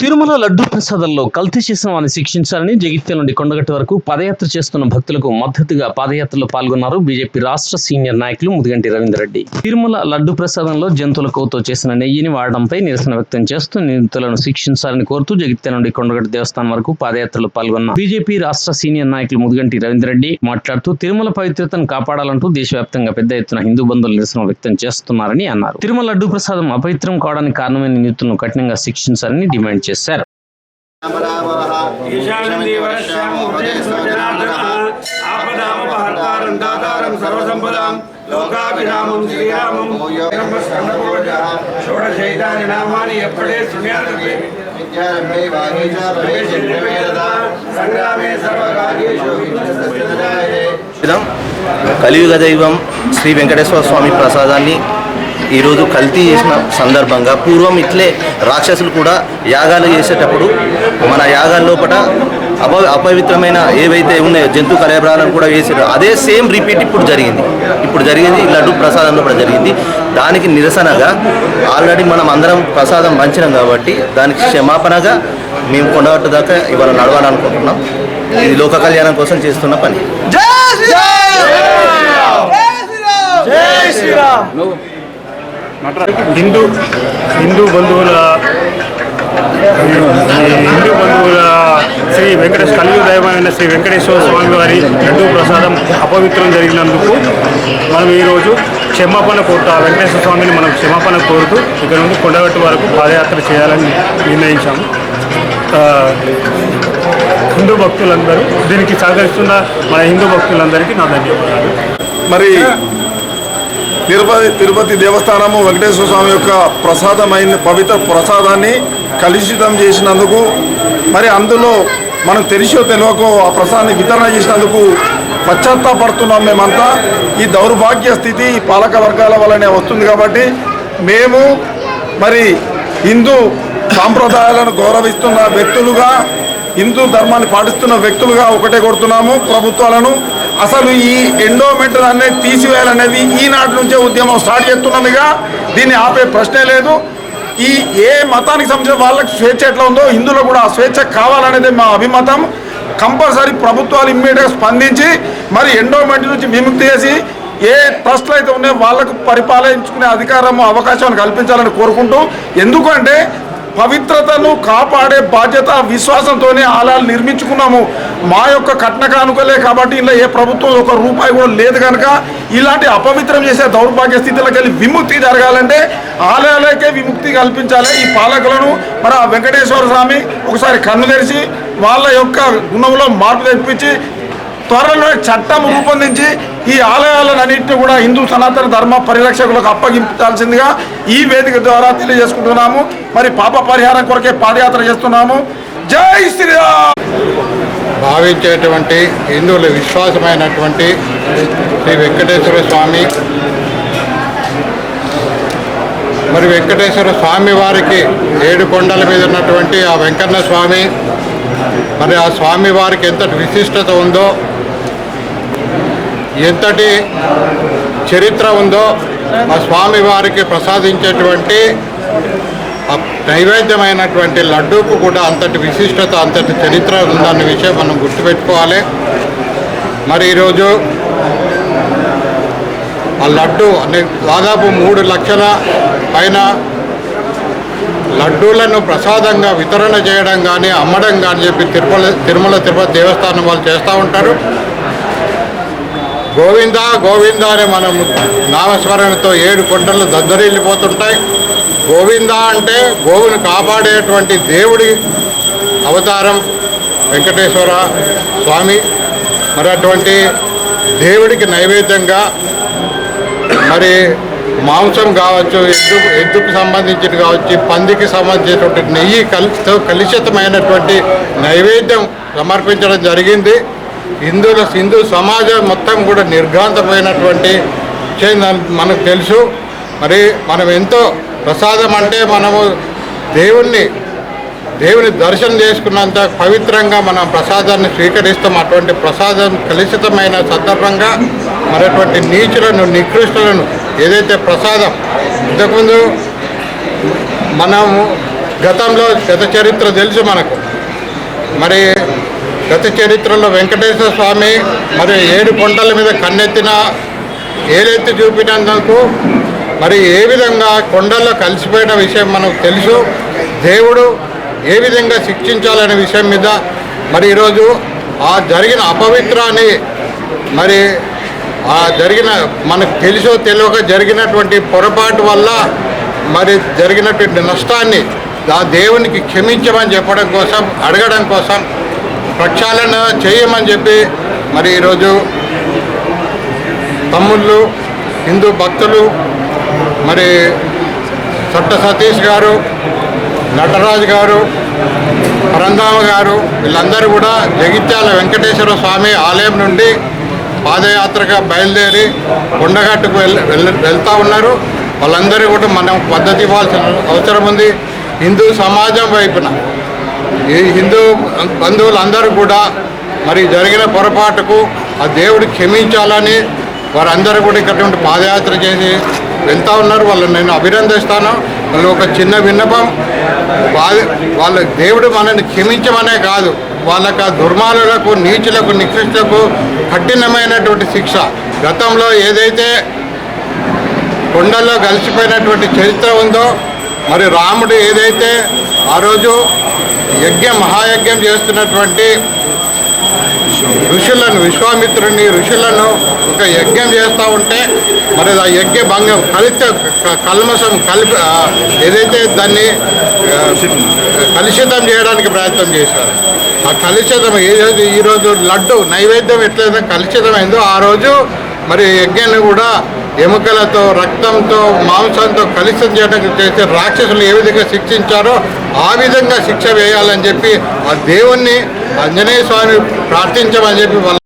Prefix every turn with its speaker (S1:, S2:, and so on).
S1: తిరుమల లడ్డు ప్రసాదంలో కల్తీ చేసిన వారిని శిక్షించాలని జగిత్యాల నుండి కొండగట్టు వరకు పాదయాత్ర చేస్తున్న భక్తులకు మద్దతుగా పాదయాత్రలో పాల్గొన్నారు బీజేపీ రాష్ట్ర సీనియర్ నాయకులు ముదిగంటి రవీందర్రెడ్డి. తిరుమల లడ్డు ప్రసాదంలో జంతువుల కొవ్వుతో చేసిన నెయ్యిని వాడడంపై నిరసన వ్యక్తం చేస్తూ నిందితులను శిక్షించాలని కోరుతూ జగిత్యాల నుండి కొండగట్టు దేవస్థానం వరకు పాదయాత్రలో పాల్గొన్న బీజేపీ రాష్ట్ర సీనియర్ నాయకులు ముదిగంటి రవీందర్రెడ్డి మాట్లాడుతూ తిరుమల పవిత్రతను కాపాడాలంటూ దేశవ్యాప్తంగా పెద్ద ఎత్తున హిందూ బంధువులు నిరసన వ్యక్తం చేస్తున్నారని అన్నారు. తిరుమల లడ్డు ప్రసాదం అపవిత్రం కావడానికి కారణమైన నిందితులను కఠినంగా శిక్షించాలని డిమాండ్ చేశారు.
S2: లోకాభిరామం శ్రీరామం షోడశైతాని ఎప్పుడే
S3: కలియుగ దైవం శ్రీ వెంకటేశ్వర స్వామి ప్రసాదాన్ని ఈరోజు కల్తీ చేసిన సందర్భంగా పూర్వం ఇట్లే రాక్షసులు కూడా యాగాలు చేసేటప్పుడు మన యాగాల లోపల అప అపవిత్రమైన ఏవైతే ఉన్నాయో జంతు కలయబ్రాలను కూడా వేసారు అదే సేమ్ రిపీట్ ఇప్పుడు జరిగింది. ఇప్పుడు జరిగింది లడ్డు ప్రసాదంలో కూడా జరిగింది. దానికి నిరసనగా ఆల్రెడీ మనం అందరం ప్రసాదం పంచినాం కాబట్టి దానికి క్షమాపణగా మేము కొండగట్టు దాకా ఇవాళ నడవాలనుకుంటున్నాం. ఇది లోక కళ్యాణం కోసం చేస్తున్న పని.
S4: హిందూ హిందూ బంధువుల హిందూ బంధువుల శ్రీ వెంకటేశ్వర కలియుగ దైవమైన శ్రీ వెంకటేశ్వర స్వామి వారి లడ్డూ ప్రసాదం అపవిత్రం జరిగినందుకు మనం ఈరోజు క్షమాపణ కోరుతూ ఆ వెంకటేశ్వర స్వామిని మనం క్షమాపణ కోరుతూ ఇక్కడ నుండి కొండగట్టు వరకు పాదయాత్ర చేయాలని నిర్ణయించాము. హిందూ భక్తులందరూ దీనికి సహకరిస్తున్న మన హిందూ భక్తులందరికీ నా ధన్యవాదాలు.
S5: మరి తిరుపతి తిరుపతి దేవస్థానము వెంకటేశ్వర స్వామి యొక్క ప్రసాదమైన పవిత్ర ప్రసాదాన్ని కలుషితం చేసినందుకు మరి అందులో మనం తెలిసో తెలియకో ఆ ప్రసాదాన్ని వితరణ చేసినందుకు పశ్చాత్తాపడుతున్నాం మేమంతా. ఈ దౌర్భాగ్య స్థితి పాలక వర్గాల వల్లనే వస్తుంది కాబట్టి మేము మరి హిందూ సాంప్రదాయాలను గౌరవిస్తున్న వ్యక్తులుగా హిందూ ధర్మాన్ని పాటిస్తున్న వ్యక్తులుగా ఒకటే కొడుతున్నాము ప్రభుత్వాలను. అసలు ఈ ఎండోమెంట్ అనేది తీసివేయాలనేది ఈనాటి నుంచే ఉద్యమం స్టార్ట్ చేస్తున్నదిగా దీన్ని ఆపే ప్రశ్నే లేదు. ఈ ఏ మతానికి సంబంధించిన వాళ్ళకి స్వేచ్ఛ ఎట్లా ఉందో హిందువులకు కూడా ఆ స్వేచ్ఛ కావాలనేది మా అభిమతం. కంపల్సరీ ప్రభుత్వాలు ఇమ్మీడియట్గా స్పందించి మరి ఎండోమెంట్ నుంచి విముక్తి చేసి ఏ ట్రస్ట్లు అయితే ఉన్నాయో వాళ్ళకు పరిపాలించుకునే అధికారము అవకాశాన్ని కల్పించాలని కోరుకుంటూ ఎందుకంటే పవిత్రతను కాపాడే బాధ్యత విశ్వాసంతోనే ఆలయాలు నిర్మించుకున్నాము. మా యొక్క కట్న కానుకలే కాబట్టి ఇలా ఏ ప్రభుత్వం ఒక రూపాయి కూడా లేదు కనుక ఇలాంటి అపవిత్రం చేసే దౌర్భాగ్య స్థితిలోకి వెళ్ళి విముక్తి జరగాలంటే ఆలయాలకే విముక్తి కల్పించాలి. ఈ పాలకులను మరి ఆ వెంకటేశ్వర స్వామి ఒకసారి కన్ను తెరిచి వాళ్ళ యొక్క గుణంలో మార్పు తెప్పించి త్వరలో చట్టం రూపొందించి ఈ ఆలయాలన్నింటినీ కూడా హిందూ సనాతన ధర్మ పరిరక్షకులకు అప్పగించాల్సిందిగా ఈ వేదిక ద్వారా తెలియజేసుకుంటున్నాము. మరి పాప పరిహారం కొరకే పాదయాత్ర చేస్తున్నాము. జై శ్రీరామ్!
S6: భావించేటువంటి హిందువుల విశ్వాసమైనటువంటి శ్రీ వెంకటేశ్వర స్వామి మరి వెంకటేశ్వర స్వామి వారికి ఏడు కొండల మీద ఉన్నటువంటి ఆ వెంకన్న స్వామి మరి ఆ స్వామి వారికి ఎంత విశిష్టత ఉందో ఎంతటి చరిత్ర ఉందో ఆ స్వామి వారికి ప్రసాదించేటువంటి నైవేద్యమైనటువంటి లడ్డూకు కూడా అంతటి విశిష్టత అంతటి చరిత్ర ఉందన్న విషయం మనం గుర్తుపెట్టుకోవాలి. మరి ఈరోజు ఆ లడ్డు అనే దాదాపు మూడు లక్షల పైన లడ్డూలను ప్రసాదంగా వితరణ చేయడం కానీ అమ్మడం కానీ చెప్పి తిరుమల తిరుమల తిరుపతి దేవస్థానం వాళ్ళు చేస్తూ ఉంటారు. గోవింద గోవింద అనే మనం నామస్మరణతో ఏడు కొండలు దద్దరిల్లిపోతుంటాయి. గోవింద అంటే గోవును కాపాడేటువంటి దేవుడి అవతారం వెంకటేశ్వర స్వామి. మరి అటువంటి దేవుడికి నైవేద్యంగా మరి మాంసం కావచ్చు ఎద్దు ఎద్దుకు సంబంధించిన కావచ్చు పందికి సంబంధించినటువంటి నెయ్యి కలితో కలుషితమైనటువంటి నైవేద్యం సమర్పించడం జరిగింది. హిందువుల హిందూ సమాజం మొత్తం కూడా నిర్ఘాంతమైనటువంటి విషయం మనకు తెలుసు. మరి మనం ఎంతో ప్రసాదం అంటే మనము దేవుణ్ణి దేవుని దర్శనం చేసుకున్నంత పవిత్రంగా మనం ప్రసాదాన్ని స్వీకరిస్తాం. అటువంటి ప్రసాదం కలుషితమైన సందర్భంగా మరటువంటి నీచులను నికృష్టులను ఏదైతే ప్రసాదం ఇంతకుముందు మనము గతంలో గత చరిత్ర తెలుసు మనకు. మరి గత చరిత్రలో వెంకటేశ్వర స్వామి మరి ఏడు కొండల మీద కన్నెత్తిన ఏలెత్తి చూపినందుకు మరి ఏ విధంగా కొండల్లో కలిసిపోయిన విషయం మనకు తెలుసు. దేవుడు ఏ విధంగా శిక్షించాలనే విషయం మీద మరి ఈరోజు ఆ జరిగిన అపవిత్రాన్ని మరి ఆ జరిగిన మనకు తెలుసో తెలియక జరిగినటువంటి పొరపాటు వల్ల మరి జరిగినటువంటి నష్టాన్ని ఆ దేవునికి క్షమించమని చెప్పడం కోసం అడగడం కోసం ప్రక్షాళన చేయమని చెప్పి మరి ఈరోజు తమ్ముళ్ళు హిందూ భక్తులు మరి సట్ట సతీష్ గారు నటరాజు గారు పరంధామ గారు వీళ్ళందరూ కూడా జగిత్యాల వెంకటేశ్వర స్వామి ఆలయం నుండి పాదయాత్రగా బయలుదేరి కొండగట్టుకు వెళ్తా ఉన్నారు. వాళ్ళందరూ కూడా మనం పద్ధతి ఇవ్వాల్సిన అవసరం ఉంది. హిందూ సమాజం వైపున ఈ హిందూ బంధువులందరూ కూడా మరి జరిగిన పొరపాటుకు ఆ దేవుడు క్షమించాలని వారందరూ కూడా ఇక్కడ పాదయాత్ర చేసి వెళ్తూ ఉన్నారు. వాళ్ళని నేను అభినందిస్తాను. వాళ్ళు ఒక చిన్న విన్నపం. వాళ్ళ వాళ్ళ దేవుడు మనల్ని క్షమించమనే కాదు వాళ్ళకు దుర్మార్గులకు నీచులకు నికృష్టులకు కఠినమైనటువంటి శిక్ష. గతంలో ఏదైతే కొండల్లో కలిసిపోయినటువంటి చరిత్ర ఉందో మరి రాముడు ఏదైతే ఆ రోజు యజ్ఞం మహాయజ్ఞం చేస్తున్నటువంటి ఋషులను విశ్వామిత్రుని ఋషులను ఒక యజ్ఞం చేస్తూ ఉంటే మరి ఆ యజ్ఞ భంగం కలిత కల్మసం కలిపి ఏదైతే దాన్ని కలుషితం చేయడానికి ప్రయత్నం చేశారు. ఆ కలుషితం ఏదైతే ఈరోజు లడ్డు నైవేద్యం ఎట్లయితే కలుషితమైందో ఆ రోజు మరి యజ్ఞాన్ని కూడా ఎముకలతో రక్తంతో మాంసంతో కలుషితం చేయడానికి చేసే రాక్షసులు ఏ విధంగా శిక్షించారో ఆ విధంగా శిక్ష వేయాలని చెప్పి ఆ దేవుణ్ణి ఆంజనేయ స్వామి ప్రార్థించమని చెప్పి వాళ్ళ